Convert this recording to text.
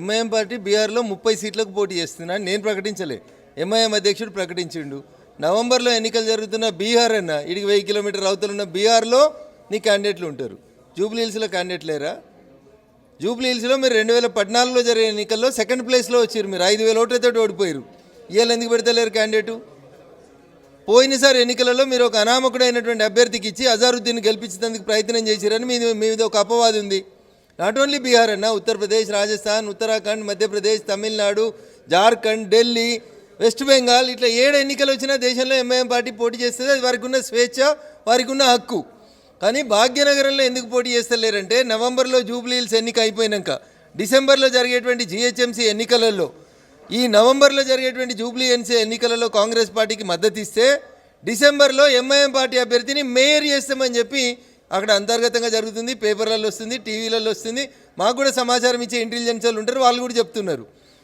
MIM party బీహార్లో ముప్పై సీట్లకు పోటీ చేస్తున్నా నేను ప్రకటించలే. ఎంఐఎం అధ్యక్షుడు ప్రకటించిండు. నవంబర్లో ఎన్నికలు జరుగుతున్న బీహార్ అన్న ఇడికి వెయ్యి కిలోమీటర్ అవతల ఉన్న బీహార్లో నీ క్యాండిడేట్లు ఉంటారు. జూబ్లీ హిల్స్లో క్యాండిడేట్ లేరా? జూబ్లీ హిల్స్లో మీరు రెండు వేల పద్నాలుగులో జరిగిన ఎన్నికల్లో సెకండ్ ప్లేస్లో వచ్చారు మీరు. ఐదు వేల ఓట్లతో ఓడిపోయారు. ఇవాళ ఎందుకు పెడతలేరు క్యాండిడేటు? పోయినసారి ఎన్నికలలో మీరు ఒక అనామకుడైనటువంటి అభ్యర్థికి ఇచ్చి అజారుద్దీన్ గెలిపించేందుకు ప్రయత్నం చేశారని మీ మీద ఒక అపవాదం ఉంది. నాట్ ఓన్లీ బీహార్ అన్న ఉత్తరప్రదేశ్ రాజస్థాన్ ఉత్తరాఖండ్ మధ్యప్రదేశ్ తమిళనాడు జార్ఖండ్ ఢిల్లీ వెస్ట్ బెంగాల్ ఇట్లా ఏడు ఎన్నికలు వచ్చినా దేశంలో ఎంఐఎం పార్టీ పోటీ చేస్తుంది. అది వారికి ఉన్న స్వేచ్ఛ వారికి ఉన్న హక్కు. కానీ భాగ్యనగరంలో ఎందుకు పోటీ చేస్తలేరంటే నవంబర్లో జూబ్లీహిల్స్ ఎన్నిక అయిపోయినాక డిసెంబర్లో జరిగేటువంటి జిహెచ్ఎంసీ ఎన్నికలలో ఈ నవంబర్లో జరిగేటువంటి జూబ్లీ ఎన్సీ ఎన్నికలలో కాంగ్రెస్ పార్టీకి మద్దతు ఇస్తే డిసెంబర్లో ఎంఐఎం పార్టీ అభ్యర్థిని మేయర్ చేస్తామని చెప్పి అక్కడ అంతర్గతంగా జరుగుతుంది పేపర్లలో వస్తుంది టీవీలలో వస్తుంది. మాకు కూడా సమాచారం ఇచ్చే ఇంటెలిజెన్స్ వాళ్ళు ఉంటారు వాళ్ళు కూడా చెప్తున్నారు.